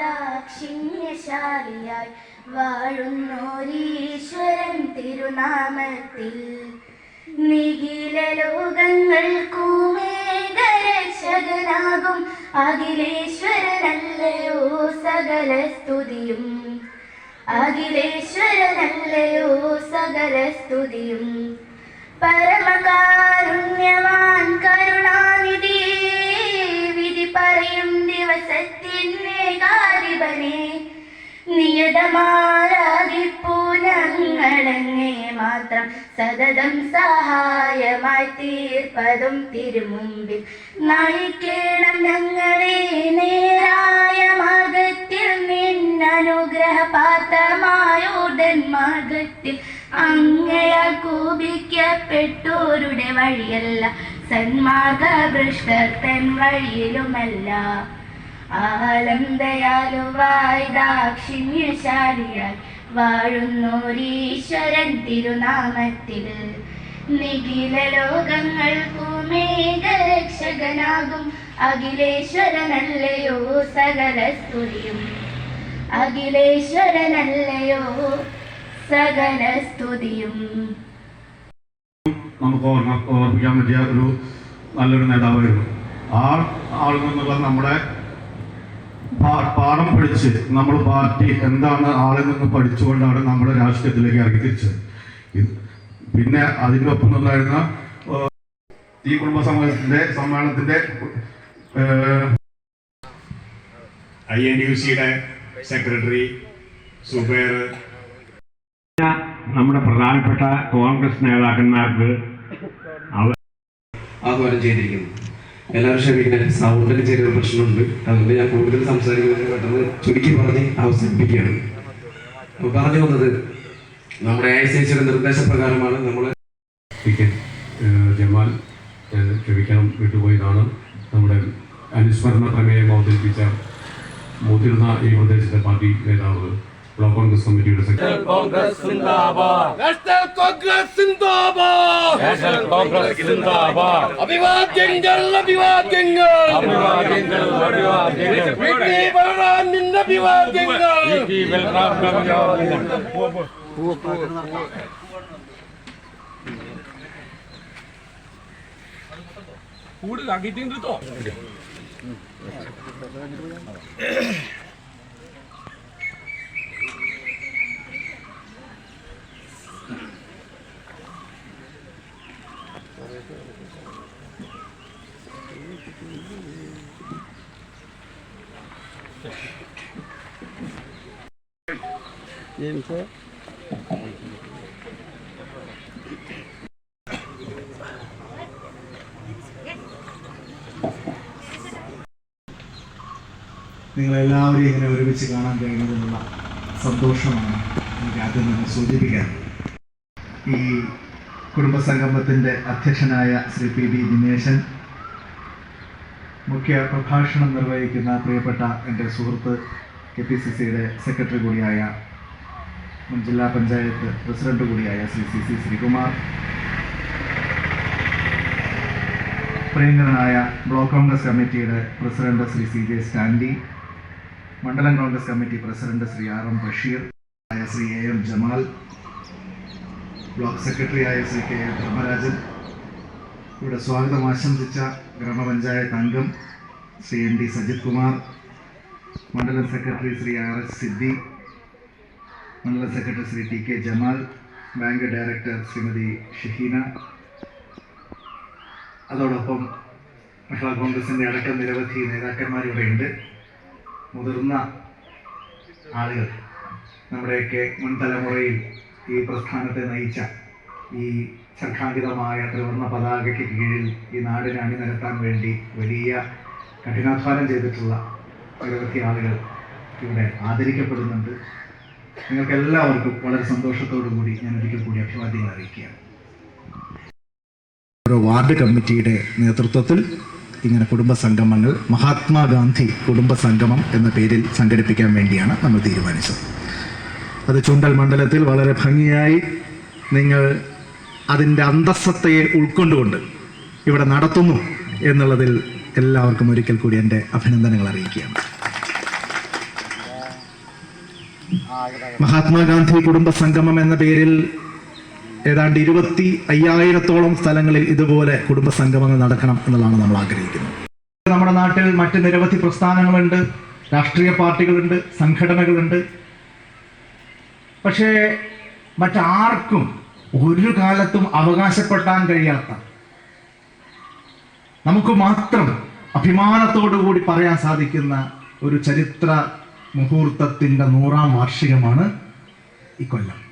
ദാക്ഷിണ്യശാലിയായി വാഴുന്നോരീശ്വരൻ തിരുനാമത്തിൽ. നിഖില ലോകങ്ങൾക്കുമേകരക്ഷകനാകും അഖിലേശ്വരനല്ലയോ സകല സ്തുതിയും. അഖിലേശ്വരനല്ലയോ സകല സ്തുതിയും. പരമകാരുണ്യവാൻ നിയതമാരാധിപ്പൂ ഞങ്ങളങ്ങേ മാത്രം സതതം സഹായമായി തീർപ്പതും തിരുമുമ്പിൽ. നയിക്കണം ഞങ്ങളെ നേരായ മാർഗത്തിൽ നിന്നനുഗ്രഹ പാത്രമായോടൻ മാർഗത്തിൽ. അങ്ങയാൽ കൂപിക്കപ്പെട്ടോരുടെ വഴിയല്ല സന്മാർഗ ഭ്രഷ്ടത്തൻ വഴിയിലുമല്ല ആലം ദയാലുവായി ദാക്ഷിണ്യശാലിയായി വാഴുന്നോരീശ്വരൻ തിരുനാമത്തിൽ. നിഖില ലോകങ്ങൾക്കുമേകരക്ഷകനാകും അഖിലേശ്വരനല്ലയോ സകല സ്തുതിയും അഖിലേശ്വരനല്ലയോ സകല സ്തുതിയും നമുക്ക് ഓർമ്മ ഓർമ്മിക്കാൻ പറ്റിയ ഒരു നല്ലൊരു നേതാവായിരുന്നു. ആ ആളിൽ നിന്നുള്ള നമ്മുടെ പാഠം പഠിച്ച് നമ്മൾ പാർട്ടി എന്താണ് ആളിൽ നിന്ന് പഠിച്ചുകൊണ്ടാണ് നമ്മുടെ രാഷ്ട്രീയത്തിലേക്ക് ഇറങ്ങി തിരിച്ചത്. പിന്നെ അതിന്റെ ഒപ്പം നിന്നായിരുന്ന ഈ കുടുംബ സമൂഹത്തിന്റെ സമ്മേളനത്തിന്റെ ഐ എൻ യു സിയുടെ സെക്രട്ടറി സുബേർ. നമ്മുടെ പ്രധാനപ്പെട്ട കോൺഗ്രസ് നേതാക്കന്മാർക്ക് ആഹ്വാനം ചെയ്തിരിക്കുന്നു. എല്ലാവരും ക്ഷമിക്കണം സൗണ്ടിന് ചെറിയൊരു പ്രശ്നമുണ്ട്. അതുകൊണ്ട് ഞാൻ കൂടുതൽ സംസാരിക്കുന്നത് പെട്ടെന്ന് ചുരുക്കി പറഞ്ഞ് അവസാനിപ്പിക്കുകയാണ്. അപ്പോൾ പറഞ്ഞു വന്നത് നമ്മുടെ ഐ സി സിയുടെ നിർദ്ദേശപ്രകാരമാണ് നമ്മൾ ജമാൽ ക്ഷമിക്കണം വിട്ടുപോയതാണ്. നമ്മുടെ അനുസ്മരണ പ്രമേയം അവതരിപ്പിച്ച മുതിർന്ന ഈ പ്രദേശത്തെ പാർട്ടി നേതാവ് ബ്ലോക്ക് കോൺഗ്രസ് കമ്മിറ്റിയുടെ സെക്രട്ടറി. കോൺഗ്രസ് നാഷണൽ കോൺഗ്രസ് അഭിവാദ്യങ്ങൾ അഭിവാദ്യങ്ങൾ. അഭിവാദ്യങ്ങൾ അഭിവാദ്യങ്ങൾ. അഭിവാദ്യങ്ങൾ. ഇ ടി അഭിവാദ്യങ്ങൾ നിങ്ങളെല്ലാവരെയും ഇങ്ങനെ ഒരുമിച്ച് കാണാൻ കഴിയുന്നതിനുള്ള സന്തോഷമാണ് എനിക്ക് ആദ്യം തന്നെ സൂചിപ്പിക്കാൻ ഈ കുടുംബസംഗമത്തിന്റെ അധ്യക്ഷനായ ശ്രീ പി ബി ദിനേശൻ മുഖ്യ പ്രഭാഷണം നിർവഹിക്കുന്ന പ്രിയപ്പെട്ട എന്റെ സുഹൃത്ത് കെ പി സി സിയുടെ സെക്രട്ടറി കൂടിയായ മുൻ ജില്ലാ പഞ്ചായത്ത് പ്രസിഡന്റ് കൂടിയായ ശ്രീ സി സി ശ്രീകുമാർ പ്രിയങ്കരനായ ബ്ലോക്ക് കോൺഗ്രസ് കമ്മിറ്റിയുടെ president Shri C J Stanley മണ്ഡലം Congress committee president Shri R M Basheer ആയ Shri A M Jamal block സെക്രട്ടറിയായ ശ്രീ കെ എ ധർമ്മരാജൻ ഇവിടെ സ്വാഗതം ആശംസിച്ച ഗ്രാമപഞ്ചായത്ത് അംഗം ശ്രീ എം ഡി സജിത് കുമാർ മണ്ഡലം secretary Shri R S Siddi മണ്ഡലം secretary Shri T K Jamal bank director Shrimati Shaheena. അതോടൊപ്പം മഹിളാ കോൺഗ്രസിന്റെ അടക്കം നിരവധി നേതാക്കന്മാരിവിടെയുണ്ട് മുതിർന്ന ആളുകൾ നമ്മുടെയൊക്കെ മുൻ തലമുറയിൽ ഈ പ്രസ്ഥാനത്തെ നയിച്ച ഈ ശംഖാങ്കിതമായ ത്രിവർണ പതാകയ്ക്ക് കീഴിൽ ഈ നാടിനെ അണിനിരത്താൻ വേണ്ടി വലിയ കഠിനാധ്വാനം ചെയ്തിട്ടുള്ള നിരവധി ആളുകൾ ഇവിടെ ആദരിക്കപ്പെടുന്നുണ്ട്. നിങ്ങൾക്ക് എല്ലാവർക്കും വളരെ സന്തോഷത്തോടു കൂടി ഞാൻ ഒരിക്കൽ കൂടി അഭിവാദ്യങ്ങൾ അറിയിക്കുകയാണ്. ഓരോ വാർഡ് കമ്മിറ്റിയുടെ നേതൃത്വത്തിൽ ഇങ്ങനെ കുടുംബ സംഗമങ്ങൾ മഹാത്മാഗാന്ധി കുടുംബ സംഗമം എന്ന പേരിൽ സംഘടിപ്പിക്കാൻ വേണ്ടിയാണ് നമ്മൾ തീരുമാനിച്ചത്. അത് ചുണ്ടൽ മണ്ഡലത്തിൽ വളരെ ഭംഗിയായി നിങ്ങൾ അതിന്റെ അന്തസ്സത്തയെ ഉൾക്കൊണ്ടുകൊണ്ട് ഇവിടെ നടത്തുന്നു എന്നുള്ളതിൽ എല്ലാവർക്കും ഒരിക്കൽ കൂടി എന്റെ അഭിനന്ദനങ്ങൾ അറിയിക്കുകയാണ്. മഹാത്മാഗാന്ധി കുടുംബ സംഗമം എന്ന പേരിൽ ഏതാണ്ട് ഇരുപത്തി അയ്യായിരത്തോളം സ്ഥലങ്ങളിൽ ഇതുപോലെ കുടുംബ സംഗമങ്ങൾ നടക്കണം എന്നുള്ളതാണ് നമ്മൾ ആഗ്രഹിക്കുന്നത്. നമ്മുടെ നാട്ടിൽ മറ്റ് നിരവധി പ്രസ്ഥാനങ്ങളുണ്ട് രാഷ്ട്രീയ പാർട്ടികളുണ്ട് സംഘടനകളുണ്ട്. പക്ഷേ മറ്റാർക്കും ഒരു കാലത്തും അവകാശപ്പെടാൻ കഴിയാത്ത. നമുക്ക് മാത്രം അഭിമാനത്തോടു കൂടി പറയാൻ സാധിക്കുന്ന ഒരു ചരിത്ര മുഹൂർത്തത്തിന്റെ നൂറാം വാർഷികമാണ് ഈ കൊല്ലം.